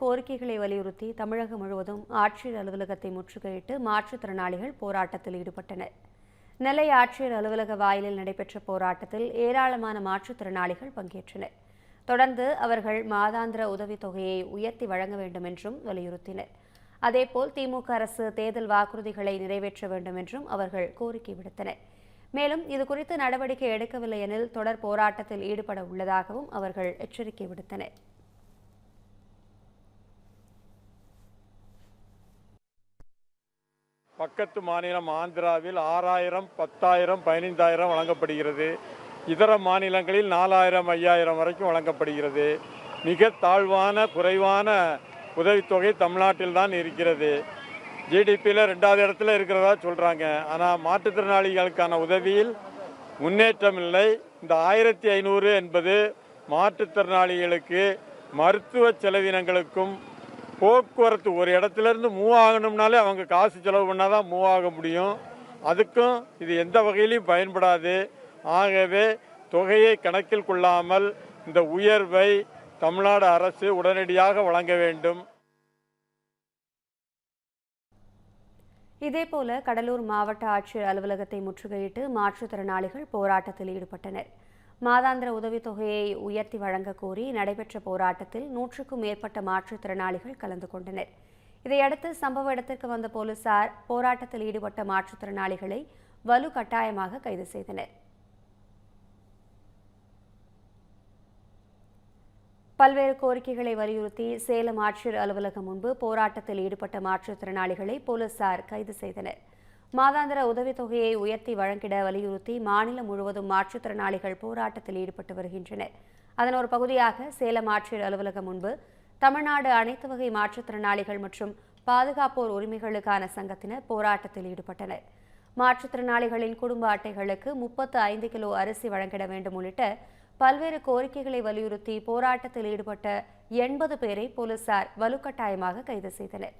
கோரிக்கைகளை வலியுறுத்தி தமிழகம் முழுவதும் ஆட்சியர் அலுவலகத்தை முற்றுகையிட்டு மாற்றுத்திறனாளிகள் போராட்டத்தில் ஈடுபட்டனர். நெல்லை ஆட்சியர் அலுவலக வாயிலில் நடைபெற்ற போராட்டத்தில் ஏராளமான மாற்றுத்திறனாளிகள் பங்கேற்றனர். தொடர்ந்து அவர்கள் மாதாந்திர உதவித் தொகையை உயர்த்தி வழங்க வேண்டும் என்றும் வலியுறுத்தினர். அதேபோல் திமுக அரசு தேர்தல் வாக்குறுதிகளை நிறைவேற்ற வேண்டும் என்றும் அவர்கள் கோரிக்கை விடுத்தனர். மேலும் இதுகுறித்து நடவடிக்கை எடுக்கவில்லை எனில் தொடர் போராட்டத்தில் ஈடுபட உள்ளதாகவும் அவர்கள் எச்சரிக்கை விடுத்தனர். பக்கத்து மாநிலம் ஆந்திராவில் ஆறாயிரம் பத்தாயிரம் பதினைந்தாயிரம் வழங்கப்படுகிறது. இதர மாநிலங்களில் நாலாயிரம் ஐயாயிரம் வரைக்கும் வழங்கப்படுகிறது. மிக தாழ்வான குறைவான உதவித்தொகை தமிழ்நாட்டில் தான் இருக்கிறது. ஜிடிபியில் ரெண்டாவது இடத்துல இருக்கிறதா சொல்கிறாங்க ஆனால் மாற்றுத்திறனாளிகளுக்கான உதவியில் முன்னேற்றம் இல்லை. இந்த ஆயிரத்தி ஐநூறு என்பது மாற்றுத்திறனாளிகளுக்கு மருத்துவ செலவினங்களுக்கும் போக்குவரத்து. ஒரு இடத்துல இருந்து மூவ் ஆகணும்னாலே அவங்க காசு செலவு பண்ணால் தான் மூவ் ஆக முடியும். அதுக்கும் இது எந்த வகையிலையும் பயன்படாது. ஆகவே தொகையை கணக்கில் கொள்ளாமல் இந்த உயர்வை தமிழ்நாடு அரசு உடனடியாக வழங்க வேண்டும். இதேபோல கடலூர் மாவட்ட ஆட்சியர் அலுவலகத்தை முற்றுகையிட்டு மாற்றுத்திறனாளிகள் போராட்டத்தில் ஈடுபட்டனர். மாதாந்திர உதவித்தொகையை உயர்த்தி வழங்க கோரி நடைபெற்ற போராட்டத்தில் நூற்றுக்கும் மேற்பட்ட மாற்றுத்திறனாளிகள் கலந்து கொண்டனர். இதையடுத்து சம்பவ இடத்திற்கு வந்த போலீசார் போராட்டத்தில் ஈடுபட்ட மாற்றுத்திறனாளிகளை வலு கட்டாயமாக கைது செய்தனர். பல்வேறு கோரிக்கைகளை வலியுறுத்தி சேலம் ஆட்சியர் அலுவலகம் முன்பு போராட்டத்தில் ஈடுபட்ட மாற்றுத்திறனாளிகளை போலீசார் கைது செய்தனர். மாதாந்திர உதவித்தொகையை உயர்த்தி வழங்கிட வலியுறுத்தி மாநிலம் முழுவதும் மாற்றுத்திறனாளிகள் போராட்டத்தில் ஈடுபட்டு வருகின்றனர். அதன் ஒரு பகுதியாக சேலம் ஆட்சியர் அலுவலகம் முன்பு தமிழ்நாடு அனைத்து வகை மாற்றுத்திறனாளிகள் மற்றும் பாதுகாப்போர் உரிமைகளுக்கான சங்கத்தினர் போராட்டத்தில் ஈடுபட்டனர். மாற்றுத்திறனாளிகளின் குடும்ப அட்டைகளுக்கு முப்பத்து ஐந்து கிலோ அரிசி வழங்கிட வேண்டும் உள்ளிட்ட பல்வேறு கோரிக்கைகளை வலியுறுத்தி போராட்டத்தில் ஈடுபட்ட எண்பது பேரை போலீசார் வலுக்கட்டாயமாக கைது செய்தனர்.